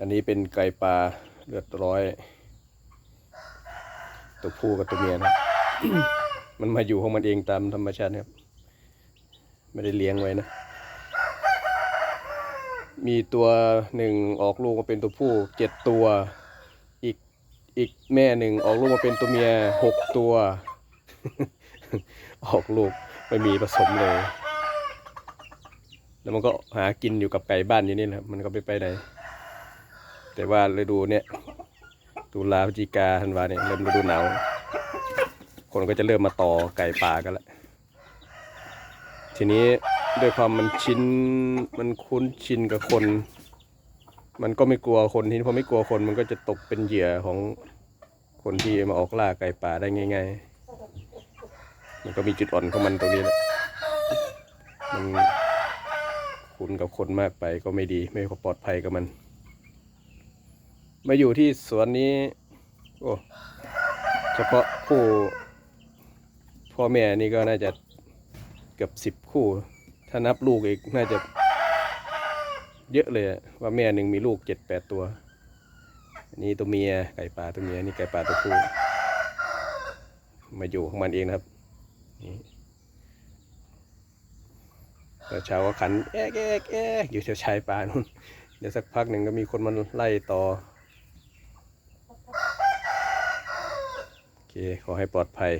อันนี้เป็นไก่ปลาเลือดร้อย ตัวผู้กับตัวเมียนะมันมาอยู่ของมันเองตามธรรมชาตินะครับ ไม่ได้เลี้ยงไว้นะ มีตัวหนึ่งออกลูกมาเป็นตัวผู้เจ็ดตัว อีกอีกแม่หนึ่งออกลูกมาเป็นตัวเมียหกตัว ออกลูกไม่มีผสมเลย แล้วมันก็หากินอยู่กับไก่บ้านอยู่นี่แหละมันก็ไม่ไปไหน แต่ว่าฤดูเนี่ยตุลาพฤศจิกาธันวาเนี่ยเริ่มฤดูหนาวคนก็จะเริ่มมาต่อไก่ป่ากันละทีนี้ด้วยความมันชินมันคุ้นชินกับคน มันก็ไม่กลัวคนที่พอไม่กลัวคนมันก็จะตกเป็นเหยื่อของคนที่มาออกล่าไก่ป่าได้ง่ายๆ มันก็มีจุดอ่อนของมันตรงนี้แหละมันคุ้นกับคนมากไปก็ไม่ดี ไม่ปลอดภัยกับมัน มาอยู่ที่สวนนี้ โอ้ เฉพาะคู่พ่อแม่นี่ก็น่าจะเกือบสิบคู่ ถ้านับลูกอีกน่าจะเยอะเลยว่าแม่หนึ่งมีลูกเจ็ดแปดตัวนนี้ตัวเมียไก่ป่าตัวเมียนี่ไก่ป่าตัวผู้มาอยู่ของมันเองนะครับนี่ตอนเช้าก็ขันแอ๊กแอ๊กแอ๊กอยู่แถวชายป่านู่น เดี๋ยวสักพักหนึ่งก็มีคนมันไล่ต่อ โอเค ขอให้ปลอดภัย